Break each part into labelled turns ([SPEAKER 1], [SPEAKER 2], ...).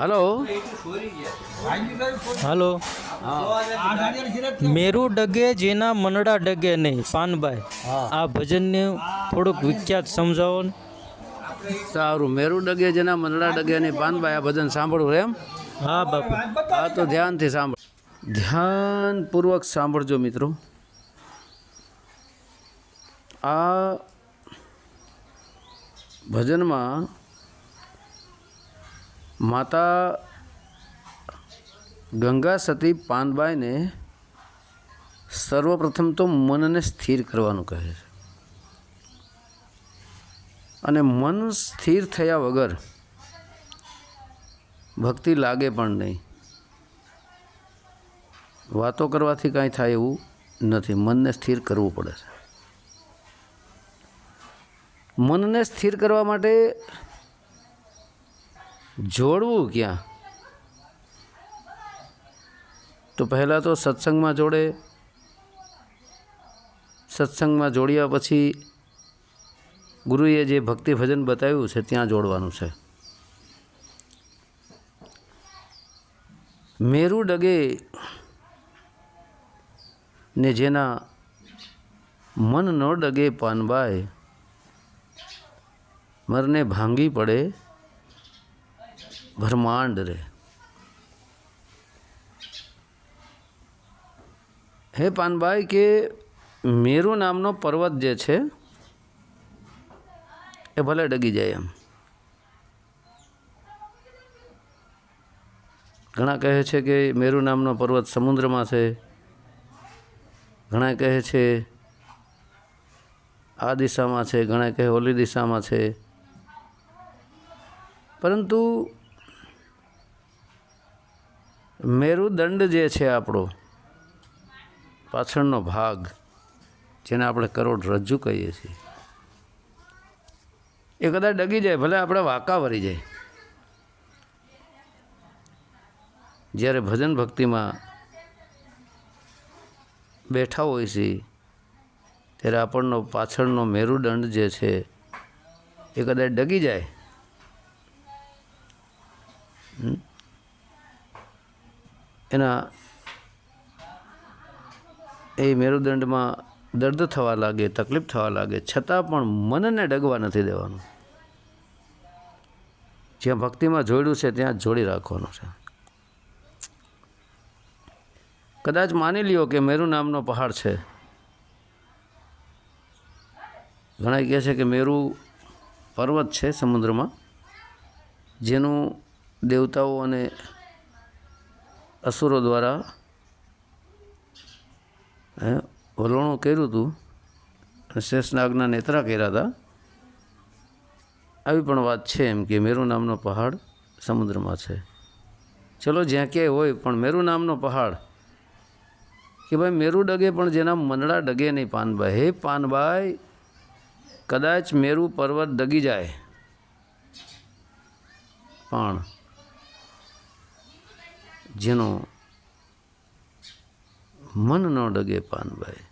[SPEAKER 1] Hello.
[SPEAKER 2] Hello. Meru ડગે જેના મનડા ડગે નહીં પાનભાઈ. આ ભજનને થોડુંક વિખ્યાત સમજાવો ને.
[SPEAKER 1] સારું. મેરુ ડગે જેના મનડા ડગે નહીં પાનભાઈ આ ભજન સાંભળવું એમ?
[SPEAKER 2] હા બાપુ.
[SPEAKER 1] આ તો ધ્યાનથી સાંભળ. ધ્યાનપૂર્વક સાંભળજો મિત્રો. આ ભજનમાં માતા ગંગા સતી પાનબાઈને સર્વપ્રથમ તો મનને સ્થિર કરવાનું કહે છે. અને મન સ્થિર થયા વગર ભક્તિ લાગે પણ નહીં. વાતો કરવાથી કાંઈ થાય એવું નથી. મનને સ્થિર કરવું પડે છે. મનને સ્થિર કરવા માટે જોડવું ક્યાં? તો પહેલાં તો સત્સંગમાં જોડે. સત્સંગમાં જોડ્યા પછી ગુરુએ જે ભક્તિ ભજન બતાવ્યું છે, ત્યાં જોડવાનું છે. મેરુ ડગે ને જેના મન ન ડગે પાનબાય, મરને ભાંગી પડે બ્રહ્માંડ રે. હે પાનભાઈ, કે મેરુ નામનો પર્વત જે છે, એ ભલે ડગી જાય એમ. ઘણા કહે છે કે મેરુ નામનો પર્વત સમુદ્રમાં છે. ઘણા કહે છે આ દિશામાં છે, ઘણા કહે ઓલી દિશામાં છે. પરંતુ મેરુદંડ જે છે આપણો, પાછળનો ભાગ, જેને આપણે કરોડ રજ્જુ કહીએ છીએ, એ કદાચ ડગી જાય, ભલે આપણે વાંકા વરી જાય જ્યારે ભજન ભક્તિમાં બેઠા હોય છે, ત્યારે આપણનો પાછળનો મેરુદંડ જે છે, એ કદાચ ડગી જાય? એના એ મેરુદંડમાં દર્દ થવા લાગે, તકલીફ થવા લાગે, છતાં પણ મનને ડગવા નથી દેવાનું. જ્યાં ભક્તિમાં જોડ્યું છે, ત્યાં જોડી રાખવાનું છે. કદાચ માની લ્યો કે મેરુ નામનો પહાડ છે. ઘણા કહે છે કે મેરુ પર્વત છે સમુદ્રમાં, જેનું દેવતાઓ અને અસુરો દ્વારા વલોણું કર્યું હતું શેષનાગના નેત્રા કર્યા હતા. આવી પણ વાત છે એમ કે મેરુ નામનો પહાડ સમુદ્રમાં છે. ચલો જ્યાં ક્યાંય હોય પણ મેરુ નામનો પહાડ. કે ભાઈ મેરુ ડગે પણ જેના મંડળા ડગે નહીં પાનભાઈ હે પાનભાઈ કદાચ મેરુ પર્વત ડગી જાય. પણ જેનો મન ન ડગે પાનભાઈ.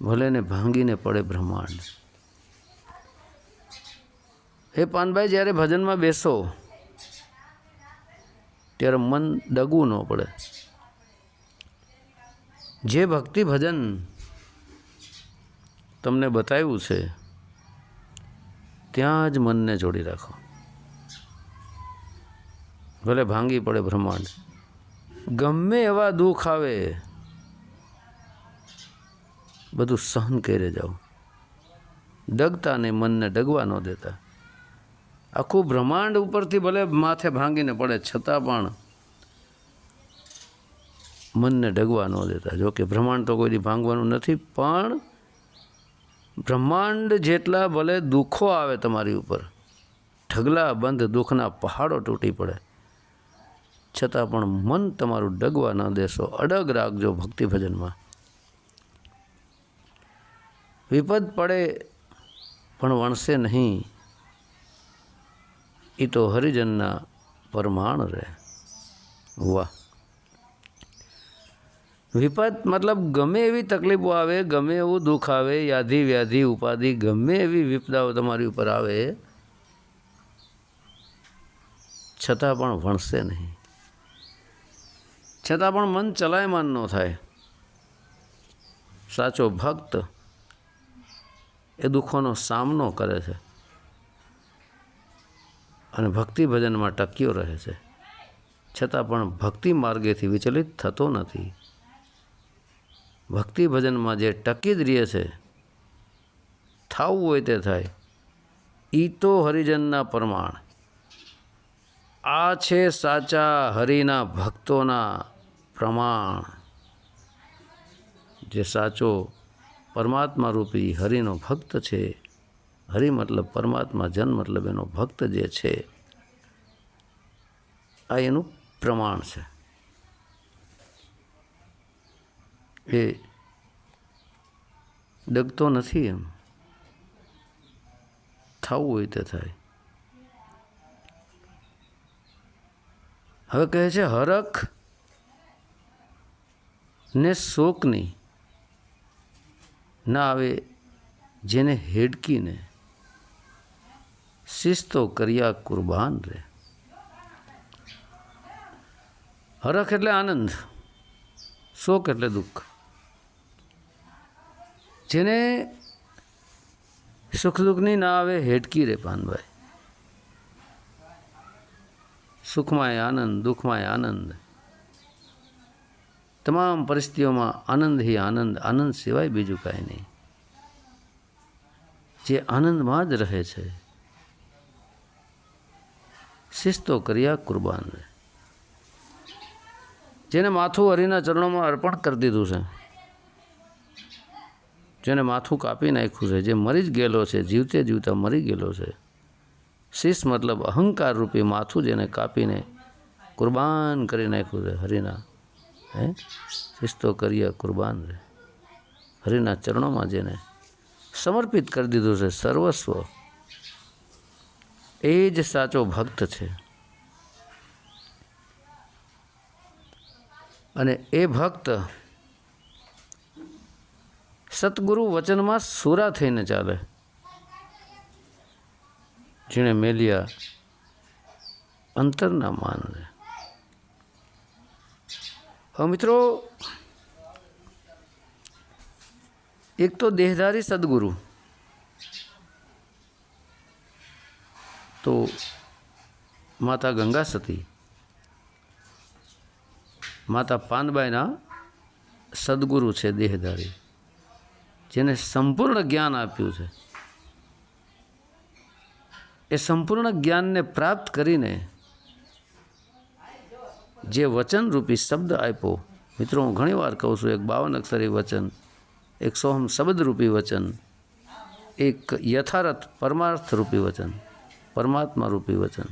[SPEAKER 1] ભલે ને ભાંગીને પડે બ્રહ્માંડ. હે પાનભાઈ, જ્યારે ભજનમાં બેસો, ત્યારે મન ડગવું ન પડે. જે ભક્તિ ભજન તમને બતાવ્યું છે, ત્યાં જ મનને જોડી રાખો. ભલે ભાંગી પડે બ્રહ્માંડ. ગમે એવા દુઃખ આવે, બધું સહન કરે જાઓ. ડગતા નહીં, મનને ડગવા ન દેતા. આખું બ્રહ્માંડ ઉપરથી ભલે માથે ભાંગીને પડે, છતાં પણ મનને ડગવા ન દેતા. જો કે બ્રહ્માંડ તો કોઈ દી ભાંગવાનું નથી, પણ બ્રહ્માંડ જેટલા ભલે દુઃખો આવે તમારી ઉપર, ઢગલા બંધ દુઃખના પહાડો તૂટી પડે. છતાં પણ મન તમારું ડગવા ન દેશો. અડગ રાખજો ભક્તિ ભજનમાં. વિપદ પડે પણ વણશે નહીં. એ તો હરિજનના પરમાણ રહે. વાહ. વિપત મતલબ ગમે એવી તકલીફો આવે, ગમે એવું દુઃખ આવે, યાધિ વ્યાધિ, ઉપાધિ, ગમે એવી વિપદાઓ તમારી ઉપર આવે, છતાં પણ ભણશે નહીં. છતાં પણ મન ચલાયમાન ન થાય. સાચો ભક્ત એ દુઃખોનો સામનો કરે છે. અને ભક્તિ ભજનમાં ટક્યો રહે છે. છતાં પણ ભક્તિ માર્ગેથી વિચલિત થતો નથી. ભક્તિ ભજનમાં જે ટકી જ રહે છે, થવું હોય તે થાય. ઈ તો હરિજનના પ્રમાણ. આ છે સાચા હરિના ભક્તોના પ્રમાણ જે સાચો પરમાત્મા રૂપી હરિનો ભક્ત છે, હરિ મતલબ પરમાત્મા, જન મતલબ એનો ભક્ત જે છે, આ એનું પ્રમાણ છે. એ ડગતો નથી એમ. થવું હોય તે થાય. હવે કહે છે હરખ ને શોકની ના આવે જેને હેડકીને શિસ્તો કર્યા કુરબાન રે હરખ એટલે આનંદ, શોક એટલે દુઃખ. જેને સુખ દુઃખની ના આવે હેડકી રે પાનભાઈ. સુખમાંય આનંદ, દુઃખમાંય આનંદ. તમામ પરિસ્થિતિઓમાં આનંદ હી આનંદ આનંદ સિવાય બીજું કાંઈ નહીં. જે આનંદમાં જ રહે છે, શિસ્તો કર્યા કુરબાન જેને માથું હરિના ચરણોમાં અર્પણ કરી દીધું છે, જેને માથું કાપી નાખ્યું છે, જે મરી જ ગયેલો છે, જીવતે જીવતા મરી ગયેલો છે શિસ્ત મતલબ અહંકાર રૂપી માથું જેને કાપીને કુરબાન કરી નાખ્યું છે હરિના. હે? શિસ્તો કર્યા કુરબાન રે હરિના ચરણોમાં જેને સમર્પિત કરી દીધું છે સર્વસ્વ, એ જ સાચો ભક્ત છે. અને એ ભક્ત સતગુરુ વચનમાં સુરા થઈને ચાલે. જેણે મેલિયા અંતરના માનને હવે મિત્રો, એક તો દેહધારી સદગુરુ. તો માતા ગંગા સતી. માતા પાનબાઈના સદગુરુ છે દેહધારી, જેને સંપૂર્ણ જ્ઞાન આપ્યું છે. એ સંપૂર્ણ જ્ઞાનને પ્રાપ્ત કરીને જે વચનરૂપી શબ્દ આપ્યો. મિત્રો, હું ઘણીવાર કહું છું, એક બાવન અક્ષરી વચન, એક સોહમ શબ્દરૂપી વચન, એક યથાર્થ પરમાર્થરૂપી વચન પરમાત્મા રૂપી વચન.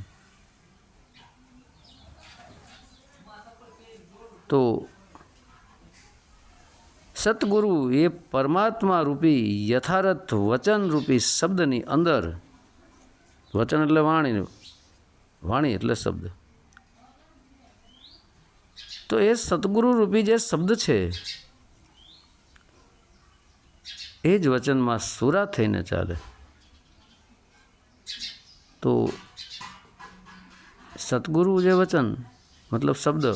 [SPEAKER 1] તો સતગુરુ એ પરમાત્મા રૂપી યથાર્થ વચન રૂપી શબ્દની અંદર, વચન એટલે વાણી વાણી એટલે શબ્દ. તો એ સદગુરુ રૂપી જે શબ્દ છે, એ જ વચનમાં સુરા થઈને ચાલે. તો સદગુરુ જે વચન, મતલબ શબ્દ,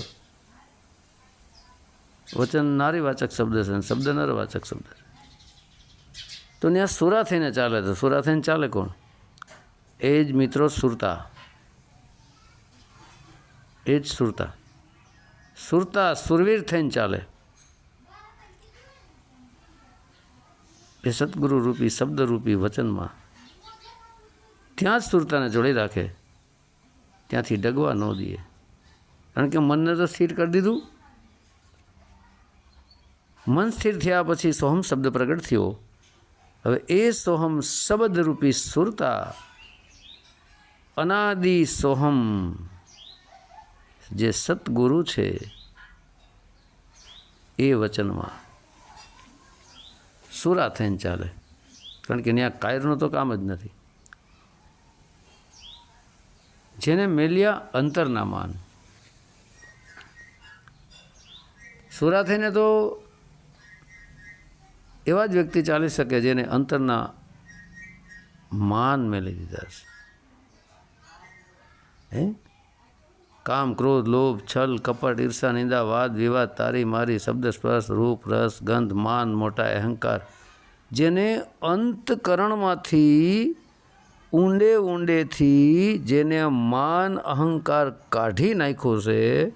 [SPEAKER 1] વચન નારીવાચક શબ્દ છે શબ્દ નરવાચક શબ્દ છે. તો ત્યાં સુરા થઈને ચાલે તો સુરા થઈને ચાલે કોણ? એ જ મિત્રો સુરતા. એ જ સુરતા. સુરતા સુરવીર થઈને ચાલે. એ સદગુરુ રૂપી શબ્દરૂપી વચનમાં ત્યાં જ સુરતાને જોડી રાખે. ત્યાંથી ડગવા ન દે કારણ કે મનને તો સ્થિર કરી દીધું. મન સ્થિર થયા પછી સોહમ શબ્દ પ્રગટ થયો. હવે એ સોહમ શબ્દરૂપી સુરતા, અનાદિ સોહમ જે સતગુરુ છે, એ વચનમાં સુરા થઈને ચાલે. કારણ કે ત્યાં કાયરનું તો કામ જ નથી. જેને મેલ્યા અંતરના માન. સુરા થઈને તો એવા જ વ્યક્તિ ચાલી શકે જેને અંતરના માન મેળવી દીધા છે. હે? કામ, ક્રોધ, લોભ, છલ, કપટ, ઈર્ષા, નિંદા, વાદ, વિવાદ, તારી, મારી, શબ્દ, સ્પર્શ, રૂપ, રસ, ગંધ, માન, મોટા અહંકાર, જેને અંતકરણમાંથી ઊંડે ઊંડેથી જેને માન અહંકાર કાઢી નાખ્યો છે,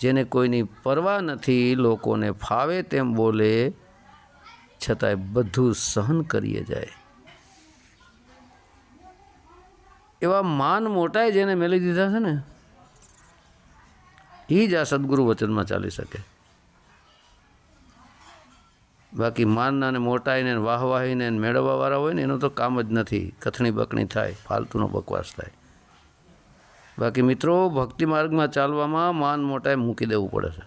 [SPEAKER 1] જેને કોઈની પરવા નથી, લોકોને ફાવે તેમ બોલે, છતાંય બધું સહન કરીએ જાય. એવા માન મોટાએ જેને મેલી દીધા છે ને એ જ આ સદગુરુ વચનમાં ચાલી શકે. બાકી માનના ને મોટાઈને વાહવાહીને મેળવવાવાળા હોય ને એનું તો કામ જ નથી. કથણી બકણી થાય, ફાલતુનો બકવાસ થાય. બાકી મિત્રો, ભક્તિ માર્ગમાં ચાલવામાં માન મોટાએ મૂકી દેવું પડે છે.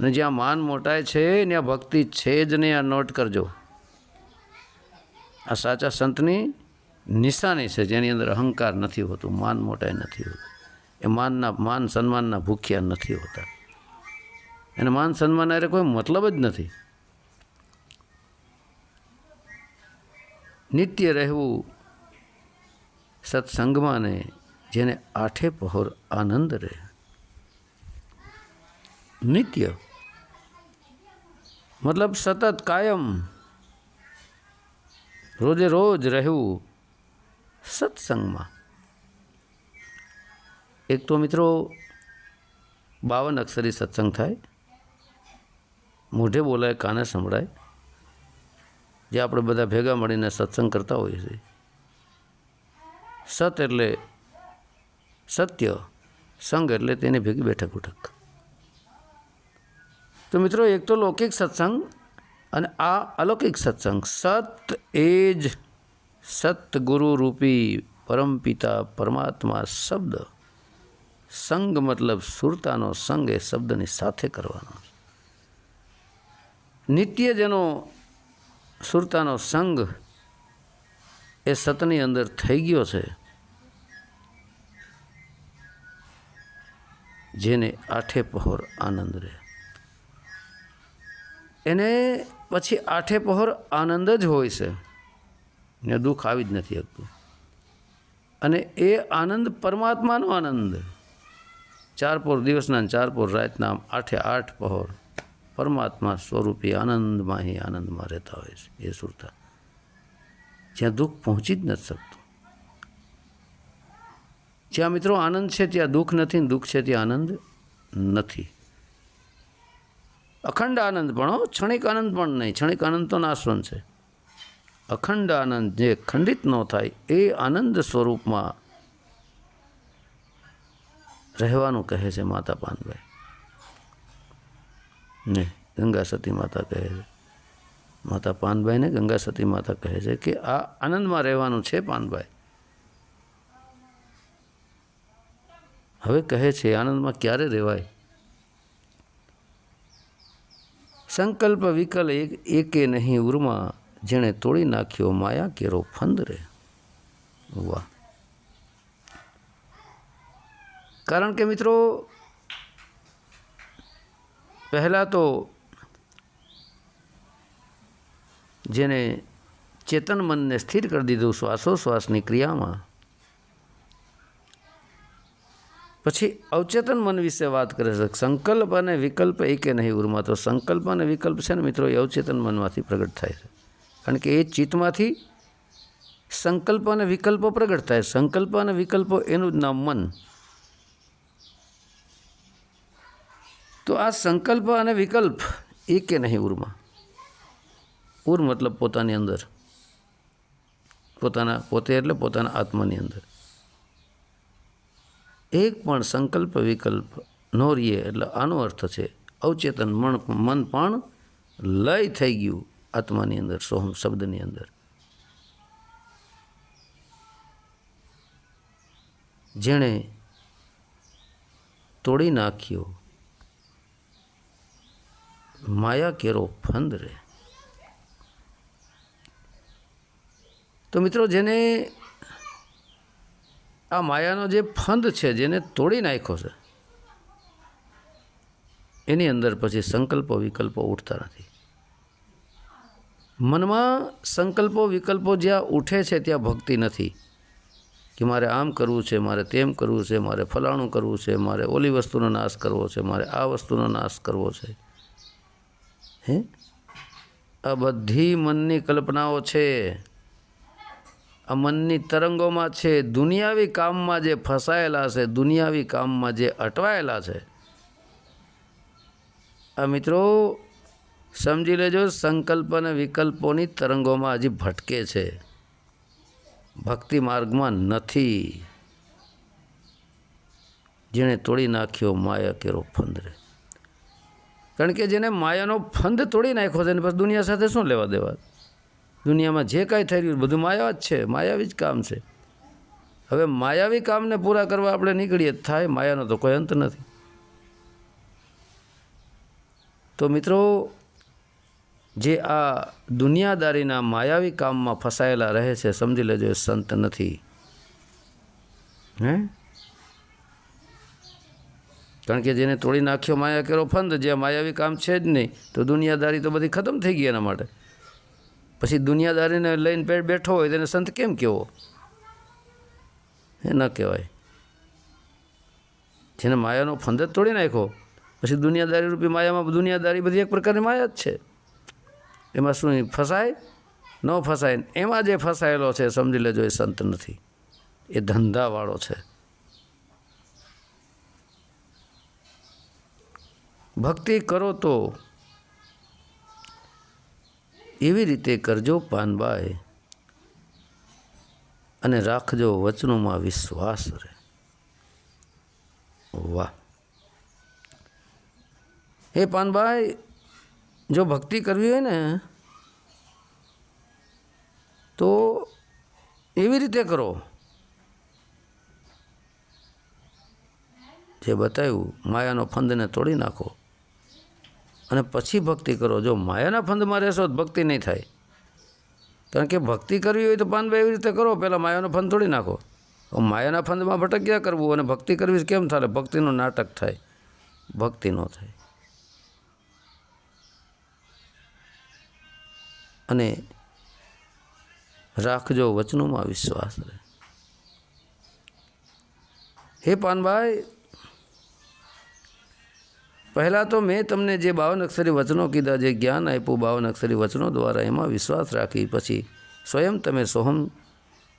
[SPEAKER 1] અને જ્યાં માન મોટાય છે, ત્યાં ભક્તિ છે જ નહીં, આ નોટ કરજો. આ સાચા સંતની નિશાની છે, જેની અંદર અહંકાર નથી હોતું, માન મોટાય નથી હોતું. એ માનના માન સન્માનના ભૂખ્યા નથી હોતા. એને માન સન્માન અરે કોઈ મતલબ જ નથી. નિત્ય રહેવું સત્સંગમાં ને જેને આઠે પહોર આનંદ રહે. નિત્ય. મતલબ સતત કાયમ. રોજે રોજ રહેવું સત્સંગમાં. એક તો મિત્રો બાવન અક્ષરી સત્સંગ થાય. મોઢે બોલાય, કાને સંભળાય. જે આપણે બધા ભેગા મળીને સત્સંગ કરતા હોઈએ છીએ. સત એટલે સત્ય, સંગ એટલે તેની ભેગી બેઠક ઉઠક. તો મિત્રો એક તો લૌકિક સત્સંગ અને આ અલૌકિક સત્સંગ. સત એ જ સતગુરુ રૂપી પરમપિતા પરમાત્મા શબ્દ. સંગ મતલબ સુરતાનો સંગ એ શબ્દની સાથે કરવાનો. નિત્ય જેનો સુરતાનો સંગ એ સતની અંદર થઈ ગયો છે, જેને આઠે પહોર આનંદ રહે. એને પછી આઠે પહોર આનંદ જ હોય છે. ને દુઃખ આવી જ નથી શકતું. અને એ આનંદ પરમાત્માનો આનંદ. ચાર પોર દિવસના ચાર પોર રાતના આઠે આઠ પહોર પરમાત્મા સ્વરૂપી આનંદમાં ही આનંદમાં રહેતા હોય છે, એ સુરતા. જ્યાં દુઃખ પહોંચી જ નથી શકતું. જ્યાં મિત્રો આનંદ છે ત્યાં દુઃખ નથી ને દુઃખ છે ત્યાં આનંદ નથી. અખંડ આનંદ પણ હો, ક્ષણિક આનંદ પણ નહીં, ક્ષણિક આનંદ તો નાશવંત છે. અખંડ આનંદ જે ખંડિત ન થાય, એ આનંદ સ્વરૂપમાં રહેવાનું કહે છે માતા પાનભાઈ. ને ગંગા સતી માતા કહે છે. માતા પાનભાઈને ગંગા સતી માતા કહે છે કે આ આનંદમાં રહેવાનું છે પાનભાઈ. હવે કહે છે આનંદમાં ક્યારે રહેવાય? સંકલ્પ વિકલ એક એકે નહીં ઉર્મા, જેણે તોડી નાખ્યો માયા કેરો ફંદ રે વાહ. કારણ કે મિત્રો, પહેલાં તો જેને ચેતન મનને સ્થિર કરી દીધું શ્વાસોશ્વાસની ક્રિયામાં, પછી અવચેતન મન વિશે વાત કરે છે, સંકલ્પ અને વિકલ્પ એકે નહીં ઉર્મા. તો સંકલ્પ અને વિકલ્પ છે ને મિત્રો, એ અવચેતન મનમાંથી પ્રગટ થાય છે. કારણ કે એ ચિત્તમાંથી સંકલ્પ અને વિકલ્પો પ્રગટ થાય સંકલ્પ અને વિકલ્પો એનું જ નામ મન. તો આ સંકલ્પ અને વિકલ્પ એકે નહીં ઉરમાં? ઉર મતલબ પોતાની અંદર. પોતાના પોતે એટલે પોતાના આત્માની અંદર. એક પણ સંકલ્પ વિકલ્પ નો રહીએ એટલે આનો અર્થ છે અવચેતન મન મન પણ લય થઈ ગયું આત્માની અંદર, સોહમ શબ્દની અંદર. જેણે તોડી નાખ્યો માયા કેરો ફંદ રે. તો મિત્રો જેને આ માયાનો જે ફંદ છે, જેને તોડી નાખ્યો છે, એની અંદર પછી સંકલ્પો, વિકલ્પો ઉઠતા નથી. મનમાં સંકલ્પો, વિકલ્પો જ્યાં ઉઠે છે, ત્યાં ભક્તિ નથી. કે મારે આમ કરવું છે, મારે તેમ કરવું છે, મારે ફલાણું કરવું છે, મારે ઓલી વસ્તુનો નાશ કરવો છે, મારે આ વસ્તુનો નાશ કરવો છે. હે? આ બધી મનની કલ્પનાઓ છે. આ મનની તરંગોમાં છે. દુનિયાવી કામમાં જે ફસાયેલા છે, દુનિયાવી કામમાં જે અટવાયેલા છે. આ મિત્રો, સમજી લેજો, સંકલ્પ અને વિકલ્પોની તરંગોમાં હજી ભટકે છે. ભક્તિ માર્ગમાં નથી. જેણે તોડી નાખ્યો માયા કેરો ફંદરે. કારણ કે જેને માયાનો ફંદ તોડી નાખ્યો છે, એને પછી દુનિયા સાથે શું લેવા દેવા? દુનિયામાં જે કાંઈ થઈ રહ્યું, બધું માયા જ છે, માયાવી જ કામ છે. હવે માયાવી કામને પૂરા કરવા આપણે નીકળીએ, થાય માયાનો તો કોઈ અંત નથી. તો મિત્રો, જે આ દુનિયાદારીના માયાવી કામમાં ફસાયેલા રહે છે, સમજી લેજો એ સંત નથી. હે? કારણ કે જેને તોડી નાખ્યો માયા કેરો ફંદ, જે માયાવી કામ છે જ નહીં, તો દુનિયાદારી તો બધી ખતમ થઈ ગઈ એના માટે. પછી દુનિયાદારીને લઈને પેટ બેઠો હોય તેને સંત કેમ કહેવો એ ન કહેવાય. જેને માયાનો ફંદ જ તોડી નાખ્યો, પછી દુનિયાદારી રૂપી માયામાં દુનિયાદારી બધી એક પ્રકારની માયા જ છે. એમાં શું ફસાય? ન ફસાય. એમાં જે ફસાયેલો છે, સમજી લેજો એ સંત નથી. એ ધંધાવાળો છે. ભક્તિ કરો તો એવી રીતે કરજો પાનબાઈ. અને રાખજો વચનોમાં વિશ્વાસ રહે. વાહ. હે પાનભાઈ જો ભક્તિ કરવી હોય ને, તો એવી રીતે કરો. જે બતાવ્યું, માયાનો ફંદને તોડી નાખો. અને પછી ભક્તિ કરો. જો માયાના ફંદમાં રહેશો તો ભક્તિ નહીં થાય. કારણ કે ભક્તિ કરવી હોય તો પાનભાઈ એવી રીતે કરો. પહેલાં માયાનો ફંદ તોડી નાખો. માયાના ફંદમાં ભટક્યા કરવું અને ભક્તિ કરવી કેમ થાય ભક્તિનું નાટક થાય. ભક્તિ ન થાય. અને રાખજો, વચનોમાં વિશ્વાસ રહે. હે પાનભાઈ પહેલાં તો મેં તમને જે બાવન અક્ષરી વચનો કીધા જે જ્ઞાન આપ્યું બાવન અક્ષરી વચનો દ્વારા એમાં વિશ્વાસ રાખી પછી સ્વયં તમે સોહમ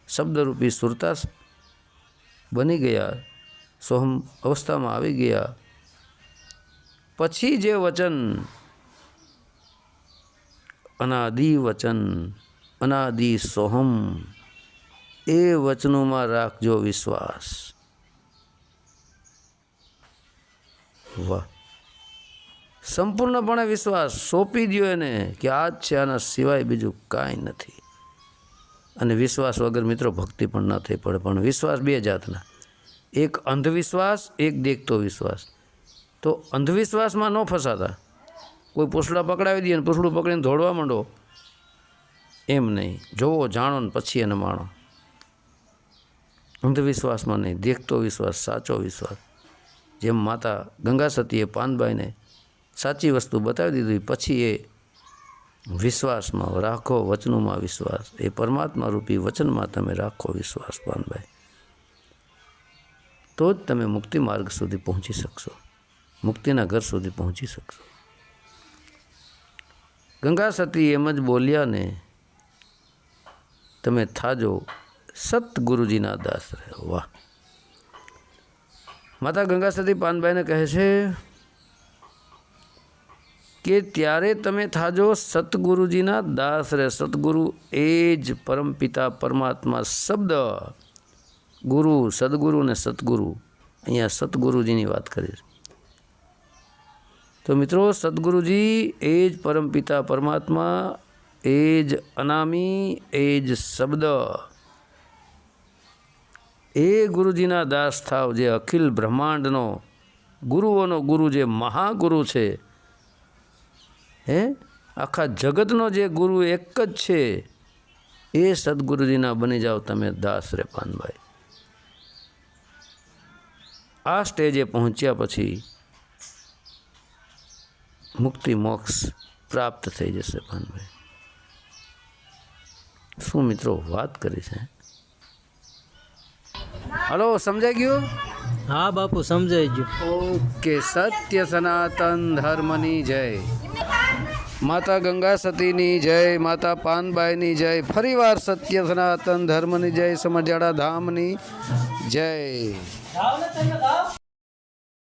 [SPEAKER 1] શબ્દરૂપી સુરતા બની ગયા સોહમ અવસ્થામાં આવી ગયા પછી જે વચન અનાદિ વચન અનાદિ સોહમ એ વચનોમાં રાખજો વિશ્વાસ વાહ સંપૂર્ણપણે વિશ્વાસ સોંપી દો એને કે આ જ છે, આના સિવાય બીજું કાંઈ નથી. અને વિશ્વાસ વગર મિત્રો ભક્તિ પણ ન થઈ પડે, પણ વિશ્વાસ બે જાતના. એક અંધવિશ્વાસ, એક દેખતો વિશ્વાસ. તો અંધવિશ્વાસમાં ન ફસાતા. કોઈ પૂછડા પકડાવી દઈએ ને પૂછડું પકડીને દોડવા માંડો. એમ નહીં. જોવો, જાણો ને પછી એને માણો. અંધવિશ્વાસમાં નહીં. દેખતો વિશ્વાસ, સાચો વિશ્વાસ. જેમ માતા ગંગા સતીએ પાનબાઈને સાચી વસ્તુ બતાવી દીધી. પછી એ વિશ્વાસમાં, રાખો વચનોમાં વિશ્વાસ. એ પરમાત્મા રૂપી વચનમાં તમે રાખો વિશ્વાસ, પાનભાઈ. તો જ તમે મુક્તિ માર્ગ સુધી પહોંચી શકશો. મુક્તિના ઘર સુધી પહોંચી શકશો. ગંગા સતી એમ જ બોલ્યા ને, તમે થાજો, સતગુરુજીના દાસ વાહ. માતા ગંગા સતી પાનભાઈને કહે છે કે ત્યારે તમે થાજો સતગુરુજીના દાસ રહે સતગુરુ એ જ પરમપિતા પરમાત્મા શબ્દ. ગુરુ, સદગુરુ ને સદગુરુ. અહીંયા સદગુરુજીની વાત કરીશ તો મિત્રો, સદગુરુજી એ જ પરમપિતા પરમાત્મા, એ જ અનામી, એ જ શબ્દ. એ ગુરુજીના દાસ થાવ જે અખિલ બ્રહ્માંડનો ગુરુઓનો ગુરુ જે મહાગુરુ છે હે? આખા જગતનો જે ગુરુ એક જ છે એ સદગુરુજીના બની જાઓ તમે દાસ રે પાનભાઈ આ સ્ટેજે પહોંચ્યા પછી મુક્તિ મોક્ષ પ્રાપ્ત થઈ જશે પાનભાઈ શું મિત્રો વાત કરી છે? હલો સમજાઈ ગયું?
[SPEAKER 2] હા બાપુ સમજાઈ ગયું.
[SPEAKER 1] ઓકે સત્ય સનાતન ધર્મની જય. માતા ગંગા સતીની જય, માતા પાનબાઈની જય, ફરીવાર સત્ય સનાતન ધર્મની જય સમજાડા ધામની જય.